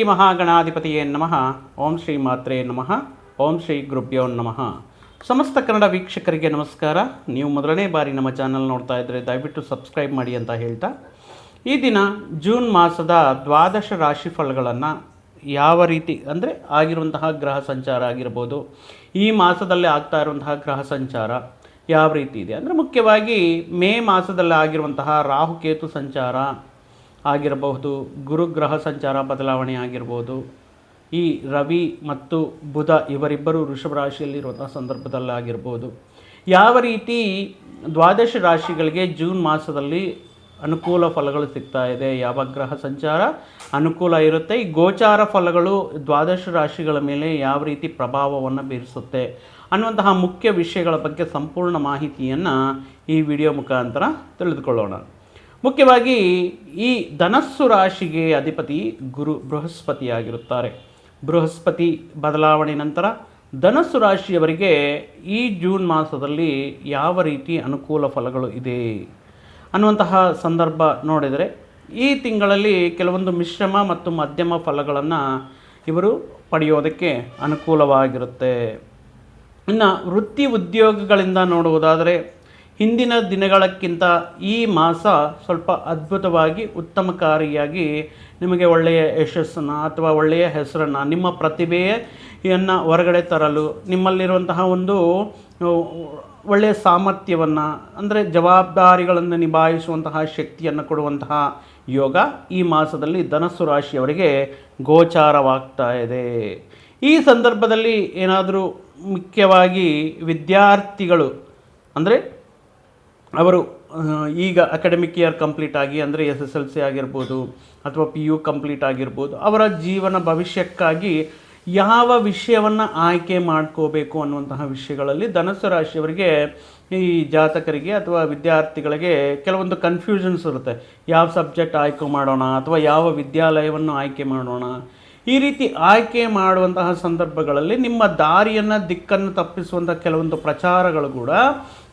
ಶ್ರೀ ಮಹಾಗಣಾಧಿಪತಿಯೇ ನಮಃ. ಓಂ ಶ್ರೀ ಮಾತ್ರೇ ನಮಃ. ಓಂ ಶ್ರೀ ಗುರುಭ್ಯೋ ನಮಃ. ಸಮಸ್ತ ಕನ್ನಡ ವೀಕ್ಷಕರಿಗೆ ನಮಸ್ಕಾರ. ನೀವು ಮೊದಲನೇ ಬಾರಿ ನಮ್ಮ ಚಾನಲ್ ನೋಡ್ತಾ ಇದ್ದರೆ ದಯವಿಟ್ಟು ಸಬ್ಸ್ಕ್ರೈಬ್ ಮಾಡಿ ಅಂತ ಹೇಳ್ತಾ. ಈ ದಿನ ಜೂನ್ ಮಾಸದ ದ್ವಾದಶ ರಾಶಿ ಫಲಗಳನ್ನು ಯಾವ ರೀತಿ ಅಂದರೆ ಆಗಿರುವಂತಹ ಗ್ರಹ ಸಂಚಾರ ಆಗಿರ್ಬೋದು, ಈ ಮಾಸದಲ್ಲಿ ಆಗ್ತಾ ಇರುವಂತಹ ಗ್ರಹ ಸಂಚಾರ ಯಾವ ರೀತಿ ಇದೆ? ಅಂದರೆ ಮುಖ್ಯವಾಗಿ ಮೇ ಮಾಸದಲ್ಲಿ ಆಗಿರುವಂತಹ ರಾಹುಕೇತು ಸಂಚಾರ ಆಗಿರಬಹುದು, ಗುರುಗ್ರಹ ಸಂಚಾರ ಬದಲಾವಣೆ ಆಗಿರ್ಬೋದು ಈ ರವಿ ಮತ್ತು ಬುಧ ಇವರಿಬ್ಬರು ವೃಷಭ ರಾಶಿಯಲ್ಲಿರುವಂಥ ಸಂದರ್ಭದಲ್ಲಿ ಆಗಿರ್ಬೋದು ಯಾವ ರೀತಿ ದ್ವಾದಶ ರಾಶಿಗಳಿಗೆ ಜೂನ್ ಮಾಸದಲ್ಲಿ ಅನುಕೂಲ ಫಲಗಳು ಸಿಗ್ತಾ ಇದೆ, ಯಾವ ಗ್ರಹ ಸಂಚಾರ ಅನುಕೂಲ ಇರುತ್ತೆ, ಈ ಗೋಚಾರ ಫಲಗಳು ದ್ವಾದಶ ರಾಶಿಗಳ ಮೇಲೆ ಯಾವ ರೀತಿ ಪ್ರಭಾವವನ್ನು ಬೀರಿಸುತ್ತೆ ಅನ್ನುವಂತಹ ಮುಖ್ಯ ವಿಷಯಗಳ ಬಗ್ಗೆ ಸಂಪೂರ್ಣ ಮಾಹಿತಿಯನ್ನು ಈ ವಿಡಿಯೋ ಮುಖಾಂತರ ತಿಳಿದುಕೊಳ್ಳೋಣ. ಮುಖ್ಯವಾಗಿ ಈ ಧನಸ್ಸು ರಾಶಿಗೆ ಅಧಿಪತಿ ಗುರು ಬೃಹಸ್ಪತಿಯಾಗಿರುತ್ತಾರೆ. ಬೃಹಸ್ಪತಿ ಬದಲಾವಣೆ ನಂತರ ಧನಸ್ಸು ರಾಶಿಯವರಿಗೆ ಈ ಜೂನ್ ಮಾಸದಲ್ಲಿ ಯಾವ ರೀತಿ ಅನುಕೂಲ ಫಲಗಳು ಇದೆ ಅನ್ನುವಂತಹ ಸಂದರ್ಭ ನೋಡಿದರೆ ಈ ತಿಂಗಳಲ್ಲಿ ಕೆಲವೊಂದು ಮಿಶ್ರಮ ಮತ್ತು ಮಧ್ಯಮ ಫಲಗಳನ್ನು ಇವರು ಪಡೆಯೋದಕ್ಕೆ ಅನುಕೂಲವಾಗಿರುತ್ತೆ. ಇನ್ನು ವೃತ್ತಿ ಉದ್ಯೋಗಗಳಿಂದ ನೋಡುವುದಾದರೆ ಹಿಂದಿನ ದಿನಗಳಕ್ಕಿಂತ ಈ ಮಾಸ ಸ್ವಲ್ಪ ಅದ್ಭುತವಾಗಿ ಉತ್ತಮಕಾರಿಯಾಗಿ ನಿಮಗೆ ಒಳ್ಳೆಯ ಯಶಸ್ಸನ್ನು ಅಥವಾ ಒಳ್ಳೆಯ ಹೆಸರನ್ನು, ನಿಮ್ಮ ಪ್ರತಿಭೆಯನ್ನು ಹೊರಗಡೆ ತರಲು, ನಿಮ್ಮಲ್ಲಿರುವಂತಹ ಒಂದು ಒಳ್ಳೆಯ ಸಾಮರ್ಥ್ಯವನ್ನು, ಅಂದರೆ ಜವಾಬ್ದಾರಿಗಳನ್ನು ನಿಭಾಯಿಸುವಂತಹ ಶಕ್ತಿಯನ್ನು ಕೊಡುವಂತಹ ಯೋಗ ಈ ಮಾಸದಲ್ಲಿ ಧನಸ್ಸು ರಾಶಿಯವರಿಗೆ ಗೋಚಾರವಾಗ್ತಾ ಇದೆ. ಈ ಸಂದರ್ಭದಲ್ಲಿ ಏನಾದರೂ ಮುಖ್ಯವಾಗಿ ವಿದ್ಯಾರ್ಥಿಗಳು, ಅಂದರೆ ಅವರು ಈಗ ಅಕಾಡೆಮಿಕ್ ಇಯರ್ ಕಂಪ್ಲೀಟ್ ಆಗಿ, ಅಂದರೆ ಎಸ್ ಎಸ್ ಎಲ್ ಸಿ ಆಗಿರ್ಬೋದು, ಅಥವಾ ಪಿ ಯು ಕಂಪ್ಲೀಟ್ ಆಗಿರ್ಬೋದು, ಅವರ ಜೀವನ ಭವಿಷ್ಯಕ್ಕಾಗಿ ಯಾವ ವಿಷಯವನ್ನು ಆಯ್ಕೆ ಮಾಡ್ಕೋಬೇಕು ಅನ್ನುವಂತಹ ವಿಷಯಗಳಲ್ಲಿ ಧನಸ್ಸು ರಾಶಿಯವರಿಗೆ ಈ ಜಾತಕರಿಗೆ ಅಥವಾ ವಿದ್ಯಾರ್ಥಿಗಳಿಗೆ ಕೆಲವೊಂದು ಕನ್ಫ್ಯೂಷನ್ಸ್ ಇರುತ್ತೆ. ಯಾವ ಸಬ್ಜೆಕ್ಟ್ ಆಯ್ಕೆ ಮಾಡೋಣ, ಅಥವಾ ಯಾವ ವಿದ್ಯಾಲಯವನ್ನು ಆಯ್ಕೆ ಮಾಡೋಣ ಈ ರೀತಿ ಆಯ್ಕೆ ಮಾಡುವಂತಹ ಸಂದರ್ಭಗಳಲ್ಲಿ ನಿಮ್ಮ ದಾರಿಯನ್ನು, ದಿಕ್ಕನ್ನು ತಪ್ಪಿಸುವಂಥ ಕೆಲವೊಂದು ಪ್ರಚಾರಗಳು ಕೂಡ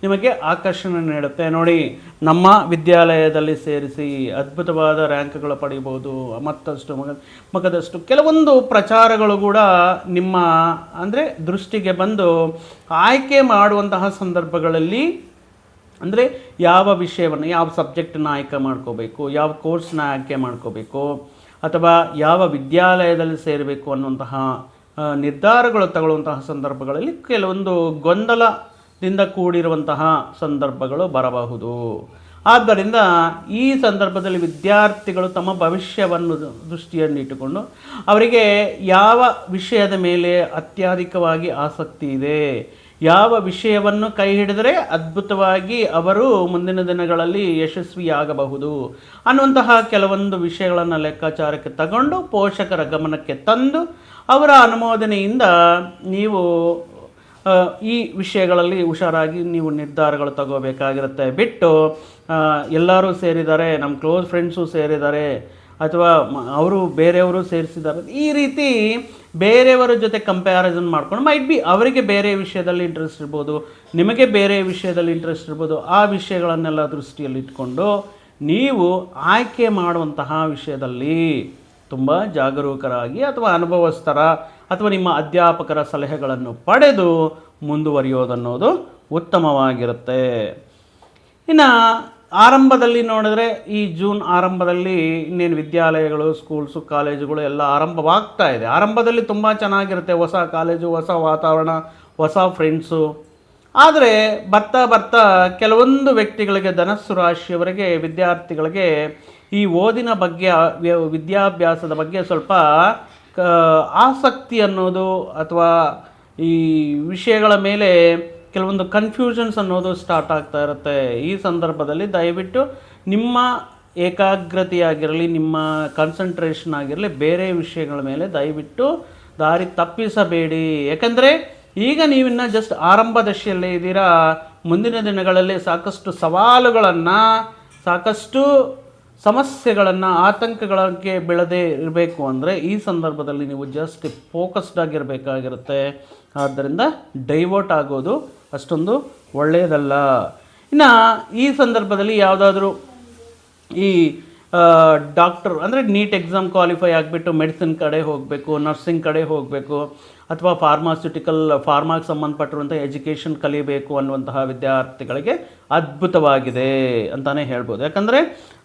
ನಿಮಗೆ ಆಕರ್ಷಣೆ ನೀಡುತ್ತೆ. ನೋಡಿ, ನಮ್ಮ ವಿದ್ಯಾಲಯದಲ್ಲಿ ಸೇರಿಸಿ ಅದ್ಭುತವಾದ ರ್ಯಾಂಕ್ಗಳು ಪಡೆಯಬಹುದು ಮತ್ತಷ್ಟು ಮಗ, ಮಗದಷ್ಟು ಕೆಲವೊಂದು ಪ್ರಚಾರಗಳು ಕೂಡ ನಿಮ್ಮ, ಅಂದರೆ ದೃಷ್ಟಿಗೆ ಬಂದು ಆಯ್ಕೆ ಮಾಡುವಂತಹ ಸಂದರ್ಭಗಳಲ್ಲಿ, ಅಂದರೆ ಯಾವ ವಿಷಯವನ್ನು, ಯಾವ ಸಬ್ಜೆಕ್ಟನ್ನು ಆಯ್ಕೆ ಮಾಡ್ಕೋಬೇಕು, ಯಾವ ಕೋರ್ಸ್ನ ಆಯ್ಕೆ ಮಾಡ್ಕೋಬೇಕು ಅಥವಾ ಯಾವ ವಿದ್ಯಾಲಯದಲ್ಲಿ ಸೇರಬೇಕು ಅನ್ನುವಂತಹ ನಿರ್ಧಾರಗಳು ತಗೊಳ್ಳುವಂತಹ ಸಂದರ್ಭಗಳಲ್ಲಿ ಕೆಲವೊಂದು ಗೊಂದಲದಿಂದ ಕೂಡಿರುವಂತಹ ಸಂದರ್ಭಗಳು ಬರಬಹುದು. ಆದ್ದರಿಂದ ಈ ಸಂದರ್ಭದಲ್ಲಿ ವಿದ್ಯಾರ್ಥಿಗಳು ತಮ್ಮ ಭವಿಷ್ಯವನ್ನು ದೃಷ್ಟಿಯನ್ನಿಟ್ಟುಕೊಂಡು ಅವರಿಗೆ ಯಾವ ವಿಷಯದ ಮೇಲೆ ಅತ್ಯಧಿಕವಾಗಿ ಆಸಕ್ತಿ ಇದೆ ಯಾವ ವಿಷಯವನ್ನು ಕೈ ಹಿಡಿದರೆ ಅದ್ಭುತವಾಗಿ ಅವರು ಮುಂದಿನ ದಿನಗಳಲ್ಲಿ ಯಶಸ್ವಿಯಾಗಬಹುದು ಅನ್ನುವಂತಹ ಕೆಲವೊಂದು ವಿಷಯಗಳನ್ನು ಲೆಕ್ಕಾಚಾರಕ್ಕೆ ತಗೊಂಡು ಪೋಷಕರ ಗಮನಕ್ಕೆ ತಂದು ಅವರ ಅನುಮೋದನೆಯಿಂದ ನೀವು ಈ ವಿಷಯಗಳಲ್ಲಿ ಹುಷಾರಾಗಿ ನೀವು ನಿರ್ಧಾರಗಳು ತಗೋಬೇಕಾಗಿರುತ್ತೆ. ಬಿಟ್ಟು ಎಲ್ಲರೂ ಸೇರಿದ್ದಾರೆ, ನಮ್ಮ ಕ್ಲೋಸ್ ಫ್ರೆಂಡ್ಸು ಸೇರಿದ್ದಾರೆ, ಅಥವಾ ಅವರು ಬೇರೆಯವರು ಸೇರಿಸಿದ್ದಾರೆ. ಈ ರೀತಿ ಬೇರೆಯವರ ಜೊತೆ ಕಂಪ್ಯಾರಿಸನ್ ಮಾಡ್ಕೊಂಡು ಮೈಟ್ ಬಿ ಅವರಿಗೆ ಬೇರೆ ವಿಷಯದಲ್ಲಿ ಇಂಟ್ರೆಸ್ಟ್ ಇರ್ಬೋದು, ನಿಮಗೆ ಬೇರೆ ವಿಷಯದಲ್ಲಿ ಇಂಟ್ರೆಸ್ಟ್ ಇರ್ಬೋದು, ಆ ವಿಷಯಗಳನ್ನೆಲ್ಲ ದೃಷ್ಟಿಯಲ್ಲಿ ಇಟ್ಕೊಂಡು ನೀವು ಆಯ್ಕೆ ಮಾಡುವಂತಹ ವಿಷಯದಲ್ಲಿ ತುಂಬ ಜಾಗರೂಕರಾಗಿ ಅಥವಾ ಅನುಭವಸ್ಥರ ಅಥವಾ ನಿಮ್ಮ ಅಧ್ಯಾಪಕರ ಸಲಹೆಗಳನ್ನು ಪಡೆದು ಮುಂದುವರಿಯೋದನ್ನೋದು ಉತ್ತಮವಾಗಿರುತ್ತೆ. ಇನ್ನು ಆರಂಭದಲ್ಲಿ ನೋಡಿದ್ರೆ ಈ ಜೂನ್ ಆರಂಭದಲ್ಲಿ ಇನ್ನೇನು ವಿದ್ಯಾಲಯಗಳು ಸ್ಕೂಲ್ಸು ಕಾಲೇಜುಗಳು ಎಲ್ಲ ಆರಂಭವಾಗ್ತಾ ಇದೆ. ಆರಂಭದಲ್ಲಿ ತುಂಬ ಚೆನ್ನಾಗಿರುತ್ತೆ. ಹೊಸ ಕಾಲೇಜು ಹೊಸ ವಾತಾವರಣ, ಹೊಸ ಫ್ರೆಂಡ್ಸು ಆದರೆ ಬರ್ತಾ ಬರ್ತಾ ಕೆಲವೊಂದು ವ್ಯಕ್ತಿಗಳಿಗೆ, ಧನಸ್ಸು ರಾಶಿಯವರಿಗೆ, ವಿದ್ಯಾರ್ಥಿಗಳಿಗೆ ಈ ಓದಿನ ಬಗ್ಗೆ ವಿದ್ಯಾಭ್ಯಾಸದ ಬಗ್ಗೆ ಸ್ವಲ್ಪ ಆಸಕ್ತಿ ಅನ್ನೋದು ಅಥವಾ ಈ ವಿಷಯಗಳ ಮೇಲೆ ಕೆಲವೊಂದು ಕನ್ಫ್ಯೂಷನ್ಸ್ ಅನ್ನೋದು ಸ್ಟಾರ್ಟ್ ಆಗ್ತಾ ಇರುತ್ತೆ. ಈ ಸಂದರ್ಭದಲ್ಲಿ ದಯವಿಟ್ಟು ನಿಮ್ಮ ಏಕಾಗ್ರತೆಯಾಗಿರಲಿ, ನಿಮ್ಮ ಕಾನ್ಸಂಟ್ರೇಷನ್ ಆಗಿರಲಿ, ಬೇರೆ ವಿಷಯಗಳ ಮೇಲೆ ದಯವಿಟ್ಟು ದಾರಿ ತಪ್ಪಿಸಬೇಡಿ. ಯಾಕಂದರೆ ಈಗ ನೀವಿನ್ನು ಜಸ್ಟ್ ಆರಂಭ ದಶೆಯಲ್ಲೇ ಇದ್ದೀರಾ. ಮುಂದಿನ ದಿನಗಳಲ್ಲಿ ಸಾಕಷ್ಟು ಸವಾಲುಗಳನ್ನು, ಸಾಕಷ್ಟು ಸಮಸ್ಯೆಗಳನ್ನು ಆತಂಕಗಳಿಗೆ ಬೆಳೆದೇ ಇರಬೇಕು ಅಂದರೆ ಈ ಸಂದರ್ಭದಲ್ಲಿ ನೀವು ಜಸ್ಟ್ ಫೋಕಸ್ಡ್ ಆಗಿರಬೇಕಾಗಿರುತ್ತೆ. ಆದ್ದರಿಂದ ಡೈವರ್ಟ್ ಆಗೋದು ಅಷ್ಟೊಂದು ಒಳ್ಳೆಯದಲ್ಲ. ಇನ್ನು ಈ ಸಂದರ್ಭದಲ್ಲಿ ಯಾವುದಾದ್ರೂ ಈ ಡಾಕ್ಟರ್ ಅಂದರೆ ನೀಟ್ ಎಕ್ಸಾಮ್ ಕ್ವಾಲಿಫೈ ಆಗಿಬಿಟ್ಟು ಮೆಡಿಸಿನ್ ಕಡೆ ಹೋಗಬೇಕು ನರ್ಸಿಂಗ್ ಕಡೆ ಹೋಗಬೇಕು, ಅಥವಾ ಫಾರ್ಮಾಸ್ಯೂಟಿಕಲ್ ಫಾರ್ಮಾಗೆ ಸಂಬಂಧಪಟ್ಟಿರುವಂಥ ಎಜುಕೇಷನ್ ಕಲಿಬೇಕು ಅನ್ನುವಂತಹ ವಿದ್ಯಾರ್ಥಿಗಳಿಗೆ ಅದ್ಭುತವಾಗಿದೆ ಅಂತಲೇ ಹೇಳ್ಬೋದು. ಯಾಕಂದರೆ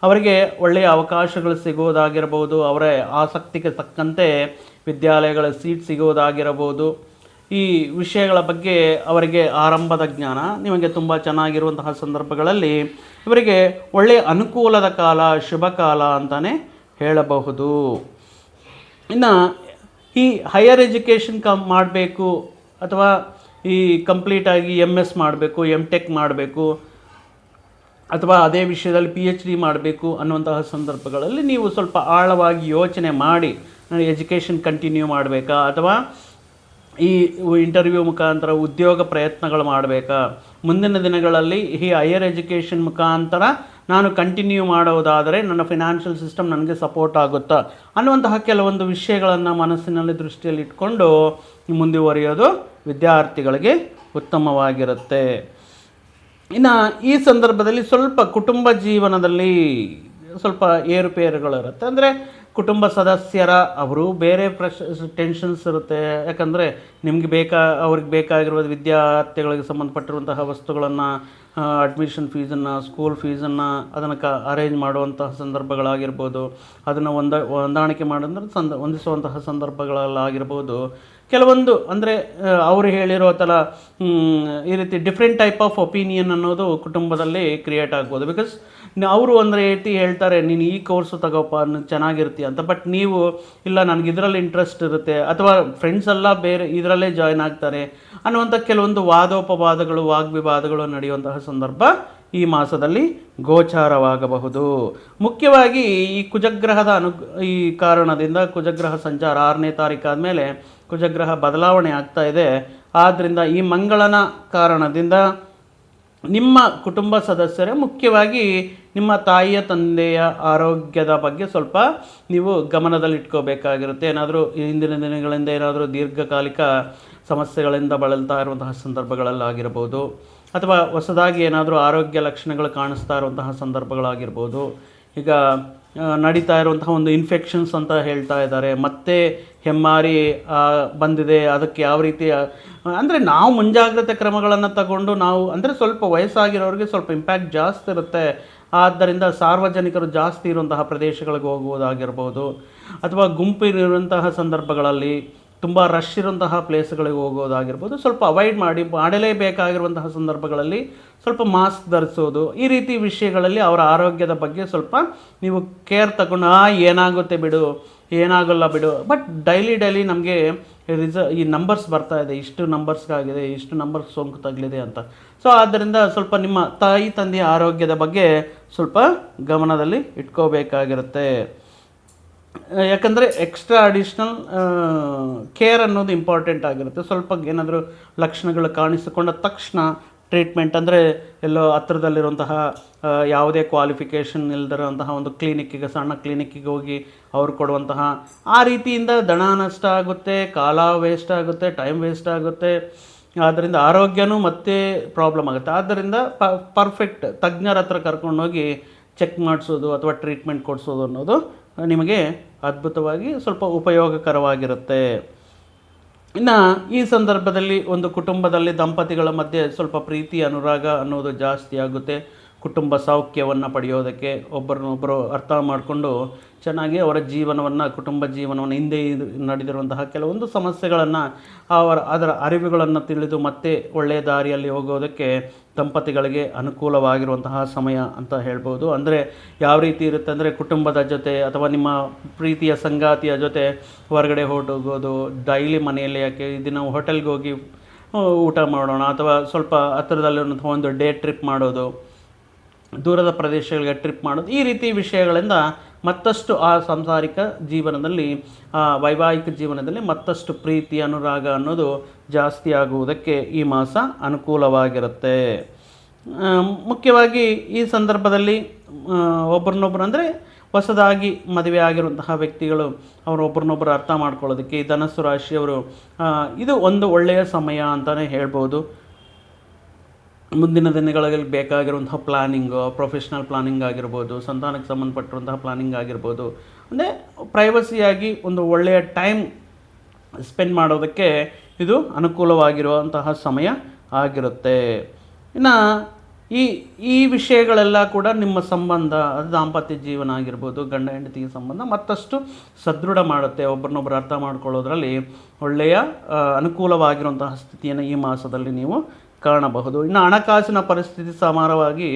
ಅವರಿಗೆ ಒಳ್ಳೆಯ ಅವಕಾಶಗಳು ಸಿಗೋದಾಗಿರ್ಬೋದು ಅವರ ಆಸಕ್ತಿಗೆ ತಕ್ಕಂತೆ ವಿದ್ಯಾಲಯಗಳ ಸೀಟ್ ಸಿಗೋದಾಗಿರಬಹುದು ಈ ವಿಷಯಗಳ ಬಗ್ಗೆ ಅವರಿಗೆ ಆರಂಭದ ಜ್ಞಾನ, ನಿಮಗೆ ತುಂಬ ಚೆನ್ನಾಗಿರುವಂತಹ ಸಂದರ್ಭಗಳಲ್ಲಿ ಇವರಿಗೆ ಒಳ್ಳೆಯ ಅನುಕೂಲದ ಕಾಲ, ಶುಭ ಕಾಲ ಅಂತಲೇ ಹೇಳಬಹುದು. ಇನ್ನು ಈ ಹೈಯರ್ ಎಜುಕೇಷನ್ ಕಮ್ ಮಾಡಬೇಕು ಅಥವಾ ಈ ಕಂಪ್ಲೀಟಾಗಿ ಎಂ ಎಸ್ ಮಾಡಬೇಕು ಎಂ ಟೆಕ್ ಮಾಡಬೇಕು ಅಥವಾ ಅದೇ ವಿಷಯದಲ್ಲಿ ಪಿ ಎಚ್ ಡಿ ಮಾಡಬೇಕು ಅನ್ನುವಂತಹ ಸಂದರ್ಭಗಳಲ್ಲಿ ನೀವು ಸ್ವಲ್ಪ ಆಳವಾಗಿ ಯೋಚನೆ ಮಾಡಿ, ನಾನು ಎಜುಕೇಷನ್ ಕಂಟಿನ್ಯೂ ಮಾಡಬೇಕಾ ಅಥವಾ ಈ ಇಂಟರ್ವ್ಯೂ ಮುಖಾಂತರ ಉದ್ಯೋಗ ಪ್ರಯತ್ನಗಳು ಮಾಡಬೇಕಾ? ಮುಂದಿನ ದಿನಗಳಲ್ಲಿ ಈ ಹೈಯರ್ ಎಜುಕೇಷನ್ ಮುಖಾಂತರ ನಾನು ಕಂಟಿನ್ಯೂ ಮಾಡೋದಾದರೆ ನನ್ನ ಫಿನಾನ್ಷಿಯಲ್ ಸಿಸ್ಟಮ್ ನನಗೆ ಸಪೋರ್ಟ್ ಆಗುತ್ತಾ? ಅನ್ನುವಂತಹ ಕೆಲವೊಂದು ವಿಷಯಗಳನ್ನು ಮನಸ್ಸಿನಲ್ಲಿ ದೃಷ್ಟಿಯಲ್ಲಿ ಇಟ್ಕೊಂಡು ಮುಂದುವರಿಯೋದು ವಿದ್ಯಾರ್ಥಿಗಳಿಗೆ ಉತ್ತಮವಾಗಿರುತ್ತೆ. ಇನ್ನು ಈ ಸಂದರ್ಭದಲ್ಲಿ ಸ್ವಲ್ಪ ಕುಟುಂಬ ಜೀವನದಲ್ಲಿ ಸ್ವಲ್ಪ ಏರುಪೇರುಗಳಿರುತ್ತೆ. ಅಂದರೆ ಕುಟುಂಬ ಸದಸ್ಯರ ಅವರು ಬೇರೆ ಪ್ರಶ್ ಟೆನ್ಷನ್ಸ್ ಇರುತ್ತೆ. ಯಾಕಂದರೆ ನಿಮಗೆ ಬೇಕಾ, ಅವ್ರಿಗೆ ಬೇಕಾಗಿರುವ ವಿದ್ಯಾರ್ಥಿಗಳಿಗೆ ಸಂಬಂಧಪಟ್ಟಿರುವಂತಹ ವಸ್ತುಗಳನ್ನು ಅಡ್ಮಿಷನ್ ಫೀಸನ್ನು ಸ್ಕೂಲ್ ಫೀಸನ್ನು ಅದನ್ನು ಕ ಅರೇಂಜ್ ಮಾಡುವಂತಹ ಸಂದರ್ಭಗಳಾಗಿರ್ಬೋದು. ಅದನ್ನು ಹೊಂದ ಹೊಂದಾಣಿಕೆ ಮಾಡೋದ್ರೆ ಸಂದ, ಹೊಂದಿಸುವಂತಹ ಸಂದರ್ಭಗಳಲ್ಲಾಗಿರ್ಬೋದು. ಕೆಲವೊಂದು ಅಂದರೆ ಅವರು ಹೇಳಿರೋ ಥರ ಈ ರೀತಿ ಡಿಫ್ರೆಂಟ್ ಟೈಪ್ ಆಫ್ ಒಪಿನಿಯನ್ ಅನ್ನೋದು ಕುಟುಂಬದಲ್ಲಿ ಕ್ರಿಯೇಟ್ ಆಗ್ಬೋದು. ಬಿಕಾಸ್ ಅವರು ಒಂದು ರೀತಿ ಹೇಳ್ತಾರೆ, ನೀನು ಈ ಕೋರ್ಸು ತಗೋಪ್ಪ, ನೀನು ಚೆನ್ನಾಗಿರ್ತೀಯ ಅಂತ. ಬಟ್ ನೀವು, ಇಲ್ಲ, ನನಗೆ ಇದರಲ್ಲಿ ಇಂಟ್ರೆಸ್ಟ್ ಇರುತ್ತೆ, ಅಥವಾ ಫ್ರೆಂಡ್ಸ್ ಎಲ್ಲ ಬೇರೆ ಇದರಲ್ಲೇ ಜಾಯ್ನ್ ಆಗ್ತಾರೆ ಅನ್ನುವಂಥ ಕೆಲವೊಂದು ವಾದೋಪವಾದಗಳು, ವಾಗ್ವಿವಾದಗಳು ನಡೆಯುವಂತಹ ಸಂದರ್ಭ ಈ ಮಾಸದಲ್ಲಿ ಗೋಚಾರವಾಗಬಹುದು. ಮುಖ್ಯವಾಗಿ ಈ ಕುಜಗ್ರಹದ ಅನು ಈ ಕಾರಣದಿಂದ ಕುಜಗ್ರಹ ಸಂಚಾರ ಆರನೇ ತಾರೀಕಾದ ಆದಮೇಲೆ ಕುಜಗ್ರಹ ಬದಲಾವಣೆ ಆಗ್ತಾ ಇದೆ. ಆದ್ದರಿಂದ ಈ ಮಂಗಳನ ಕಾರಣದಿಂದ ನಿಮ್ಮ ಕುಟುಂಬ ಸದಸ್ಯರೇ ಮುಖ್ಯವಾಗಿ ನಿಮ್ಮ ತಾಯಿಯ ತಂದೆಯ ಆರೋಗ್ಯದ ಬಗ್ಗೆ ಸ್ವಲ್ಪ ನೀವು ಗಮನದಲ್ಲಿಟ್ಕೋಬೇಕಾಗಿರುತ್ತೆ. ಏನಾದರೂ ಹಿಂದಿನ ದಿನಗಳಿಂದ ಏನಾದರೂ ದೀರ್ಘಕಾಲಿಕ ಸಮಸ್ಯೆಗಳಿಂದ ಬಳಲ್ತಾ ಇರುವಂತಹ ಸಂದರ್ಭಗಳಲ್ಲಾಗಿರ್ಬೋದು ಅಥವಾ ಹೊಸದಾಗಿ ಏನಾದರೂ ಆರೋಗ್ಯ ಲಕ್ಷಣಗಳು ಕಾಣಿಸ್ತಾ ಇರುವಂತಹ ಸಂದರ್ಭಗಳಾಗಿರ್ಬೋದು. ಈಗ ನಡೀತಾ ಇರುವಂತಹ ಒಂದು ಇನ್ಫೆಕ್ಷನ್ಸ್ ಅಂತ ಹೇಳ್ತಾ ಇದ್ದಾರೆ. ಮತ್ತೆ ಹೆಮ್ಮಾರಿ ಬಂದಿದೆ, ಅದಕ್ಕೆ ಯಾವ ರೀತಿ ಅಂದರೆ ನಾವು ಮುಂಜಾಗ್ರತೆ ಕ್ರಮಗಳನ್ನು ತಗೊಂಡು ನಾವು, ಅಂದರೆ ಸ್ವಲ್ಪ ವಯಸ್ಸಾಗಿರೋರಿಗೆ ಸ್ವಲ್ಪ ಇಂಪ್ಯಾಕ್ಟ್ ಜಾಸ್ತಿ ಇರುತ್ತೆ. ಆದ್ದರಿಂದ ಸಾರ್ವಜನಿಕರು ಜಾಸ್ತಿ ಇರುವಂತಹ ಪ್ರದೇಶಗಳಿಗೆ ಹೋಗುವುದಾಗಿರ್ಬೋದು, ಅಥವಾ ಗುಂಪಿರುವಂತಹ ಸಂದರ್ಭಗಳಲ್ಲಿ ತುಂಬ ರಶ್ ಇರುವಂತಹ ಪ್ಲೇಸ್ಗಳಿಗೆ ಹೋಗೋದಾಗಿರ್ಬೋದು ಸ್ವಲ್ಪ ಅವಾಯ್ಡ್ ಮಾಡಿ, ಮಾಡಲೇಬೇಕಾಗಿರುವಂತಹ ಸಂದರ್ಭಗಳಲ್ಲಿ ಸ್ವಲ್ಪ ಮಾಸ್ಕ್ ಧರಿಸೋದು. ಈ ರೀತಿ ವಿಷಯಗಳಲ್ಲಿ ಅವರ ಆರೋಗ್ಯದ ಬಗ್ಗೆ ಸ್ವಲ್ಪ ನೀವು ಕೇರ್ ತಗೊಂಡು ಏನಾಗುತ್ತೆ ಬಿಡು ಏನಾಗಲ್ಲ ಬಿಡು. ಬಟ್ ಡೈಲಿ ಡೈಲಿ ನಮಗೆ ರಿಸ, ಈ ನಂಬರ್ಸ್ ಬರ್ತಾ ಇದೆ. ಇಷ್ಟು ನಂಬರ್ಸ್ಗಾಗಿದೆ ಇಷ್ಟು ನಂಬರ್ಸ್ ಸೋಂಕು ತಗಲಿದೆ ಅಂತ. ಸೊ ಆದ್ದರಿಂದ ಸ್ವಲ್ಪ ನಿಮ್ಮ ತಾಯಿ ತಂದೆಯ ಆರೋಗ್ಯದ ಬಗ್ಗೆ ಸ್ವಲ್ಪ ಗಮನದಲ್ಲಿ ಇಟ್ಕೋಬೇಕಾಗಿರುತ್ತೆ. ಯಾಕಂದರೆ ಎಕ್ಸ್ಟ್ರಾ ಅಡಿಷ್ನಲ್ ಕೇರ್ ಅನ್ನೋದು ಇಂಪಾರ್ಟೆಂಟ್ ಆಗಿರುತ್ತೆ. ಸ್ವಲ್ಪ ಏನಾದರೂ ಲಕ್ಷಣಗಳು ಕಾಣಿಸಿಕೊಂಡ ತಕ್ಷಣ ಟ್ರೀಟ್ಮೆಂಟ್ ಅಂದರೆ ಎಲ್ಲೋ ಹತ್ರದಲ್ಲಿರುವಂತಹ ಯಾವುದೇ ಕ್ವಾಲಿಫಿಕೇಷನ್ ಇಲ್ದಿರೋಂತಹ ಒಂದು ಕ್ಲಿನಿಕ್ಕಿಗೆ ಸಣ್ಣ ಕ್ಲಿನಿಕ್ಕಿಗೆ ಹೋಗಿ ಅವ್ರು ಕೊಡುವಂತಹ, ಆ ರೀತಿಯಿಂದ ದಣ ನಷ್ಟ ಆಗುತ್ತೆ, ಕಾಲ ವೇಸ್ಟ್ ಆಗುತ್ತೆ ಟೈಮ್ ವೇಸ್ಟ್ ಆಗುತ್ತೆ. ಆದ್ದರಿಂದ ಆರೋಗ್ಯನೂ ಮತ್ತೆ ಪ್ರಾಬ್ಲಮ್ ಆಗುತ್ತೆ. ಆದ್ದರಿಂದ ಪರ್ಫೆಕ್ಟ್ ತಜ್ಞರ ಹತ್ರ ಕರ್ಕೊಂಡೋಗಿ ಚೆಕ್ ಮಾಡಿಸೋದು ಅಥವಾ ಟ್ರೀಟ್ಮೆಂಟ್ ಕೊಡಿಸೋದು ಅನ್ನೋದು ನಿಮಗೆ ಅದ್ಭುತವಾಗಿ ಸ್ವಲ್ಪ ಉಪಯೋಗಕರವಾಗಿರುತ್ತೆ. ಇನ್ನು ಈ ಸಂದರ್ಭದಲ್ಲಿ ಒಂದು ಕುಟುಂಬದಲ್ಲಿ ದಂಪತಿಗಳ ಮಧ್ಯೆ ಸ್ವಲ್ಪ ಪ್ರೀತಿ ಅನುರಾಗ ಅನ್ನೋದು ಜಾಸ್ತಿ ಆಗುತ್ತೆ. ಕುಟುಂಬ ಸೌಖ್ಯವನ್ನು ಪಡೆಯೋದಕ್ಕೆ ಒಬ್ಬರನ್ನೊಬ್ಬರು ಅರ್ಥ ಮಾಡಿಕೊಂಡು ಚೆನ್ನಾಗಿ ಅವರ ಜೀವನವನ್ನು, ಕುಟುಂಬ ಜೀವನವನ್ನು ಹಿಂದೆ ಇದು ನಡೆದಿರುವಂತಹ ಕೆಲವೊಂದು ಸಮಸ್ಯೆಗಳನ್ನು ಅವರ, ಅದರ ಅರಿವುಗಳನ್ನು ತಿಳಿದು ಮತ್ತೆ ಒಳ್ಳೆಯ ದಾರಿಯಲ್ಲಿ ಹೋಗೋದಕ್ಕೆ ದಂಪತಿಗಳಿಗೆ ಅನುಕೂಲವಾಗಿರುವಂತಹ ಸಮಯ ಅಂತ ಹೇಳ್ಬೋದು. ಅಂದರೆ ಯಾವ ರೀತಿ ಇರುತ್ತೆ ಅಂದರೆ ಕುಟುಂಬದ ಜೊತೆ ಅಥವಾ ನಿಮ್ಮ ಪ್ರೀತಿಯ ಸಂಗಾತಿಯ ಜೊತೆ ಹೊರಗಡೆ ಹೋಗೋದು ಡೈಲಿ ಮನೆಯಲ್ಲಿ ಯಾಕೆ ದಿನ ಹೋಟೆಲ್ಗೆ ಹೋಗಿ ಊಟ ಮಾಡೋಣ ಅಥವಾ ಸ್ವಲ್ಪ ಹತ್ತಿರದಲ್ಲಿರುವಂಥ ಒಂದು ಡೇ ಟ್ರಿಪ್ ಮಾಡೋದು ದೂರದ ಪ್ರದೇಶಗಳಿಗೆ ಟ್ರಿಪ್ ಮಾಡೋದು. ಈ ರೀತಿ ವಿಷಯಗಳಿಂದ ಮತ್ತಷ್ಟು ಆ ಸಾಂಸಾರಿಕ ಜೀವನದಲ್ಲಿ, ಆ ವೈವಾಹಿಕ ಜೀವನದಲ್ಲಿ ಮತ್ತಷ್ಟು ಪ್ರೀತಿ, ಅನುರಾಗ ಅನ್ನೋದು ಜಾಸ್ತಿ ಆಗುವುದಕ್ಕೆ ಈ ಮಾಸ ಅನುಕೂಲವಾಗಿರುತ್ತೆ. ಮುಖ್ಯವಾಗಿ ಈ ಸಂದರ್ಭದಲ್ಲಿ ಒಬ್ಬರನ್ನೊಬ್ಬರು ಅಂದರೆ ಹೊಸದಾಗಿ ಮದುವೆ ಆಗಿರುವಂತಹ ವ್ಯಕ್ತಿಗಳು, ಅವರು ಒಬ್ಬರನ್ನೊಬ್ಬರು ಅರ್ಥ ಮಾಡ್ಕೊಳ್ಳೋದಕ್ಕೆ ಈ ಧನಸ್ಸು ರಾಶಿಯವರು ಇದು ಒಂದು ಒಳ್ಳೆಯ ಸಮಯ ಅಂತಲೇ ಹೇಳ್ಬೋದು. ಮುಂದಿನ ದಿನಗಳಲ್ಲಿ ಬೇಕಾಗಿರುವಂತಹ ಪ್ಲಾನಿಂಗು ಪ್ರೊಫೆಷ್ನಲ್ ಪ್ಲಾನಿಂಗ್ ಆಗಿರ್ಬೋದು, ಸಂತಾನಕ್ಕೆ ಸಂಬಂಧಪಟ್ಟಿರುವಂತಹ ಪ್ಲಾನಿಂಗ್ ಆಗಿರ್ಬೋದು, ಅಂದರೆ ಪ್ರೈವಸಿಯಾಗಿ ಒಂದು ಒಳ್ಳೆಯ ಟೈಮ್ ಸ್ಪೆಂಡ್ ಮಾಡೋದಕ್ಕೆ ಇದು ಅನುಕೂಲವಾಗಿರುವಂತಹ ಸಮಯ ಆಗಿರುತ್ತೆ. ಇನ್ನು ಈ ಈ ವಿಷಯಗಳೆಲ್ಲ ಕೂಡ ನಿಮ್ಮ ಸಂಬಂಧ, ದಾಂಪತ್ಯ ಜೀವನ ಆಗಿರ್ಬೋದು, ಗಂಡ ಹೆಂಡತಿಗೆ ಸಂಬಂಧ ಮತ್ತಷ್ಟು ಸದೃಢ ಮಾಡುತ್ತೆ. ಒಬ್ಬರನ್ನೊಬ್ಬರು ಅರ್ಥ ಮಾಡ್ಕೊಳ್ಳೋದ್ರಲ್ಲಿ ಒಳ್ಳೆಯ ಅನುಕೂಲವಾಗಿರುವಂತಹ ಸ್ಥಿತಿಯನ್ನು ಈ ಮಾಸದಲ್ಲಿ ನೀವು ಕಾಣಬಹುದು. ಇನ್ನು ಹಣಕಾಸಿನ ಪರಿಸ್ಥಿತಿ ಸಮಾರವಾಗಿ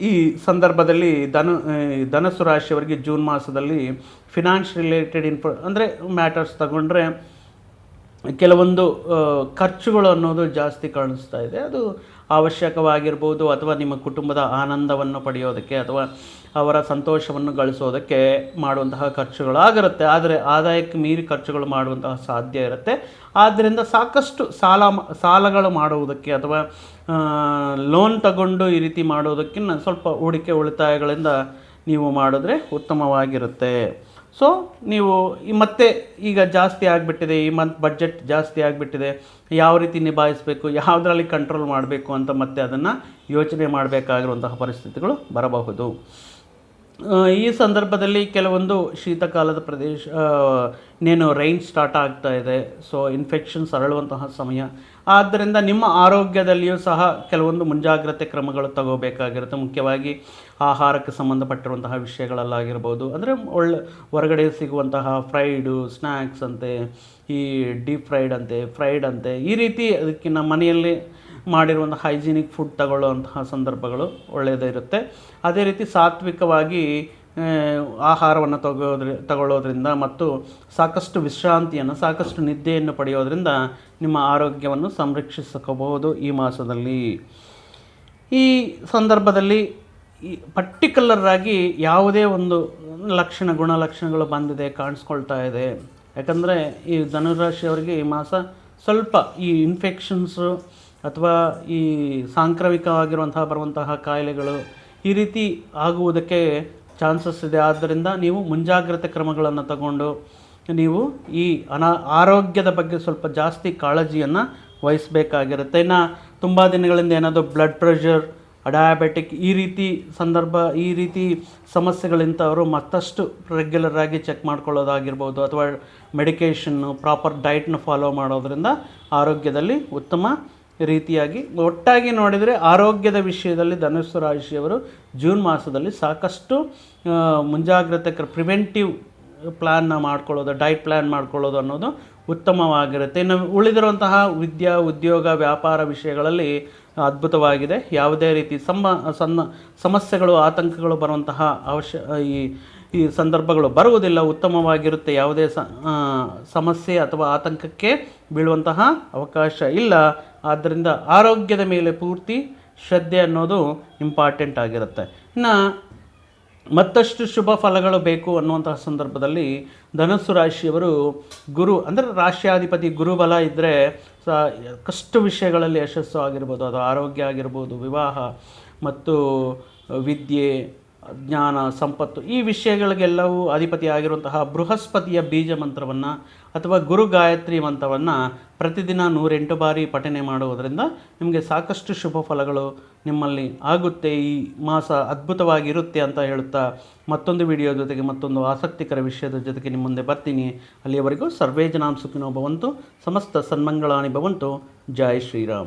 ಈ ಸಂದರ್ಭದಲ್ಲಿ ಧನು ಧನಸ್ಸು ರಾಶಿಯವರಿಗೆ ಜೂನ್ ಮಾಸದಲ್ಲಿ ಫಿನಾನ್ಸ್ ರಿಲೇಟೆಡ್ ಇನ್ಫೋ ಅಂದರೆ ಮ್ಯಾಟರ್ಸ್ ತಗೊಂಡ್ರೆ ಕೆಲವೊಂದು ಖರ್ಚುಗಳು ಅನ್ನೋದು ಜಾಸ್ತಿ ಕಾಣಿಸ್ತಾ ಇದೆ. ಅದು ಅವಶ್ಯಕವಾಗಿರ್ಬೋದು ಅಥವಾ ನಿಮ್ಮ ಕುಟುಂಬದ ಆನಂದವನ್ನು ಪಡೆಯೋದಕ್ಕೆ ಅಥವಾ ಅವರ ಸಂತೋಷವನ್ನು ಗಳಿಸೋದಕ್ಕೆ ಮಾಡುವಂತಹ ಖರ್ಚುಗಳಾಗಿರುತ್ತೆ. ಆದರೆ ಆದಾಯಕ್ಕೆ ಮೀರಿ ಖರ್ಚುಗಳು ಮಾಡುವಂತಹ ಸಾಧ್ಯ ಇರುತ್ತೆ. ಆದ್ದರಿಂದ ಸಾಕಷ್ಟು ಸಾಲ ಸಾಲಗಳು ಮಾಡುವುದಕ್ಕೆ ಅಥವಾ ಲೋನ್ ತಗೊಂಡು ಈ ರೀತಿ ಮಾಡೋದಕ್ಕಿಂತ ಸ್ವಲ್ಪ ಹೂಡಿಕೆ ಉಳಿತಾಯಗಳಿಂದ ನೀವು ಮಾಡಿದ್ರೆ ಉತ್ತಮವಾಗಿರುತ್ತೆ. ಸೊ ನೀವು ಮತ್ತೆ ಈಗ ಜಾಸ್ತಿ ಆಗಿಬಿಟ್ಟಿದೆ, ಈ ಮಂತ್ ಬಜೆಟ್ ಜಾಸ್ತಿ ಆಗಿಬಿಟ್ಟಿದೆ, ಯಾವ ರೀತಿ ನಿಭಾಯಿಸಬೇಕು, ಯಾವುದರಲ್ಲಿ ಕಂಟ್ರೋಲ್ ಮಾಡಬೇಕು ಅಂತ ಮತ್ತೆ ಅದನ್ನು ಯೋಚನೆ ಮಾಡಬೇಕಾಗಿರುವಂತಹ ಪರಿಸ್ಥಿತಿಗಳು ಬರಬಹುದು. ಈ ಸಂದರ್ಭದಲ್ಲಿ ಕೆಲವೊಂದು ಶೀತಕಾಲದ ಪ್ರದೇಶ ನೇನು ರೈನ್ ಸ್ಟಾರ್ಟ್ ಆಗ್ತಾ ಇದೆ. ಸೊ ಇನ್ಫೆಕ್ಷನ್ಸ್ ಹರಳುವಂತಹ ಸಮಯ ಆದ್ದರಿಂದ ನಿಮ್ಮ ಆರೋಗ್ಯದಲ್ಲಿಯೂ ಸಹ ಕೆಲವೊಂದು ಮುಂಜಾಗ್ರತೆ ಕ್ರಮಗಳು ತಗೋಬೇಕಾಗಿರುತ್ತೆ. ಮುಖ್ಯವಾಗಿ ಆಹಾರಕ್ಕೆ ಸಂಬಂಧಪಟ್ಟಿರುವಂತಹ ವಿಷಯಗಳಲ್ಲಾಗಿರ್ಬೋದು. ಅಂದರೆ ಒಳ್ಳೆ ಹೊರಗಡೆ ಸಿಗುವಂತಹ ಫ್ರೈಡು ಸ್ನ್ಯಾಕ್ಸ್ ಅಂತೆ, ಈ ಡೀಪ್ ಫ್ರೈಡ್ ಅಂತೆ ಫ್ರೈಡ್ ಅಂತೆ, ಈ ರೀತಿ ಅದಕ್ಕಿಂತ ಮನೆಯಲ್ಲಿ ಮಾಡಿರುವಂಥ ಹೈಜಿನಿಕ್ ಫುಡ್ ತಗೊಳ್ಳುವಂತಹ ಸಂದರ್ಭಗಳು ಒಳ್ಳೆಯದಿರುತ್ತೆ. ಅದೇ ರೀತಿ ಸಾತ್ವಿಕವಾಗಿ ಆಹಾರವನ್ನು ತಗೋದ್ರ, ತಗೊಳ್ಳೋದ್ರಿಂದ ಮತ್ತು ಸಾಕಷ್ಟು ವಿಶ್ರಾಂತಿಯನ್ನು, ಸಾಕಷ್ಟು ನಿದ್ದೆಯನ್ನು ಪಡೆಯೋದ್ರಿಂದ ನಿಮ್ಮ ಆರೋಗ್ಯವನ್ನು ಸಂರಕ್ಷಿಸಬಹುದು ಈ ಮಾಸದಲ್ಲಿ. ಈ ಸಂದರ್ಭದಲ್ಲಿ ಈ ಪರ್ಟಿಕ್ಯುಲರ್ ಆಗಿ ಯಾವುದೇ ಒಂದು ಲಕ್ಷಣ ಗುಣಲಕ್ಷಣಗಳು ಬಂದಿದೆ, ಕಾಣಿಸ್ಕೊಳ್ತಾ ಇದೆ. ಯಾಕಂದರೆ ಈ ಧನುರಾಶಿಯವರಿಗೆ ಈ ಮಾಸ ಸ್ವಲ್ಪ ಈ ಇನ್ಫೆಕ್ಷನ್ಸು ಅಥವಾ ಈ ಸಾಂಕ್ರಾಮಿಕವಾಗಿರುವಂತಹ, ಬರುವಂತಹ ಕಾಯಿಲೆಗಳು ಈ ರೀತಿ ಆಗುವುದಕ್ಕೆ ಚಾನ್ಸಸ್ ಇದೆ. ಆದ್ದರಿಂದ ನೀವು ಮುಂಜಾಗ್ರತೆ ಕ್ರಮಗಳನ್ನು ತಗೊಂಡು ನೀವು ಈ ಅನಾ ಆರೋಗ್ಯದ ಬಗ್ಗೆ ಸ್ವಲ್ಪ ಜಾಸ್ತಿ ಕಾಳಜಿಯನ್ನು ವಹಿಸಬೇಕಾಗಿರುತ್ತೆ. ಇನ್ನು ತುಂಬ ದಿನಗಳಿಂದ ಏನಾದರೂ ಬ್ಲಡ್ ಪ್ರೆಷರ್ ಡಯಾಬೆಟಿಕ್ ಈ ರೀತಿ ಸಂದರ್ಭ, ಈ ರೀತಿ ಸಮಸ್ಯೆಗಳಿಂಥವರು ಮತ್ತಷ್ಟು ರೆಗ್ಯುಲರ್ ಆಗಿ ಚೆಕ್ ಮಾಡ್ಕೊಳ್ಳೋದಾಗಿರ್ಬೋದು. ಅಥವಾ ಮೆಡಿಕೇಷನ್ನು ಪ್ರಾಪರ್ ಡಯಟ್ನ ಫಾಲೋ ಮಾಡೋದರಿಂದ ಆರೋಗ್ಯದಲ್ಲಿ ಉತ್ತಮ ರೀತಿಯಾಗಿ ಒಟ್ಟಾಗಿ ನೋಡಿದರೆ ಆರೋಗ್ಯದ ವಿಷಯದಲ್ಲಿ ಧನುಸ್ಸು ರಾಶಿಯವರು ಜೂನ್ ಮಾಸದಲ್ಲಿ ಸಾಕಷ್ಟು ಮುಂಜಾಗ್ರತೆ ಕ್ರ ಪ್ರಿವೆಂಟಿವ್ ಪ್ಲ್ಯಾನ್ನ ಮಾಡ್ಕೊಳ್ಳೋದು ಡೈಟ್ ಪ್ಲ್ಯಾನ್ ಮಾಡ್ಕೊಳ್ಳೋದು ಅನ್ನೋದು ಉತ್ತಮವಾಗಿರುತ್ತೆ. ಇನ್ನು ಉಳಿದಿರುವಂತಹ ವಿದ್ಯಾ, ಉದ್ಯೋಗ, ವ್ಯಾಪಾರ ವಿಷಯಗಳಲ್ಲಿ ಅದ್ಭುತವಾಗಿದೆ. ಯಾವುದೇ ರೀತಿ ಸಮ ಸಣ್ಣ ಸಮಸ್ಯೆಗಳು, ಆತಂಕಗಳು ಬರುವಂತಹ ಅವಶ್ಯ, ಈ ಈ ಸಂದರ್ಭಗಳು ಬರುವುದಿಲ್ಲ. ಉತ್ತಮವಾಗಿರುತ್ತೆ. ಯಾವುದೇ ಸಮಸ್ಯೆ ಅಥವಾ ಆತಂಕಕ್ಕೆ ಬೀಳುವಂತಹ ಅವಕಾಶ ಇಲ್ಲ. ಆದ್ದರಿಂದ ಆರೋಗ್ಯದ ಮೇಲೆ ಪೂರ್ತಿ ಶ್ರದ್ಧೆ ಅನ್ನೋದು ಇಂಪಾರ್ಟೆಂಟ್ ಆಗಿರುತ್ತೆ. ಇನ್ನು ಮತ್ತಷ್ಟು ಶುಭ ಫಲಗಳು ಬೇಕು ಅನ್ನುವಂತಹ ಸಂದರ್ಭದಲ್ಲಿ ಧನಸ್ಸು ರಾಶಿಯವರು ಗುರು, ಅಂದರೆ ರಾಶ್ಯಾಧಿಪತಿ ಗುರುಬಲ ಇದ್ದರೆ ಸಾಕಷ್ಟು ವಿಷಯಗಳಲ್ಲಿ ಯಶಸ್ಸು ಆಗಿರ್ಬೋದು ಅದು ಆರೋಗ್ಯ ಆಗಿರ್ಬೋದು, ವಿವಾಹ ಮತ್ತು ವಿದ್ಯೆ ಜ್ಞಾನ, ಸಂಪತ್ತು ಈ ವಿಷಯಗಳಿಗೆಲ್ಲವೂ ಅಧಿಪತಿಯಾಗಿರುವಂತಹ ಬೃಹಸ್ಪತಿಯ ಬೀಜ ಮಂತ್ರವನ್ನು ಅಥವಾ ಗುರು ಗಾಯತ್ರಿ ಮಂತ್ರವನ್ನು ಪ್ರತಿದಿನ ನೂರೆಂಟು ಬಾರಿ ಪಠನೆ ಮಾಡುವುದರಿಂದ ನಿಮಗೆ ಸಾಕಷ್ಟು ಶುಭ ಫಲಗಳು ನಿಮ್ಮಲ್ಲಿ ಆಗುತ್ತೆ. ಈ ಮಾಸ ಅದ್ಭುತವಾಗಿರುತ್ತೆ ಅಂತ ಹೇಳುತ್ತಾ ಮತ್ತೊಂದು ವಿಡಿಯೋ ಜೊತೆಗೆ ಮತ್ತೊಂದು ಆಸಕ್ತಿಕರ ವಿಷಯದ ಜೊತೆಗೆ ನಿಮ್ಮ ಮುಂದೆ ಬರ್ತೀನಿ. ಅಲ್ಲಿಯವರೆಗೂ ಸರ್ವೇ ಜನಾಂ ಸುಖಿನೋ ಭವಂತು, ಸಮಸ್ತ ಸನ್ಮಂಗಳಾನಿ ಭವಂತು. ಜೈ ಶ್ರೀರಾಮ್.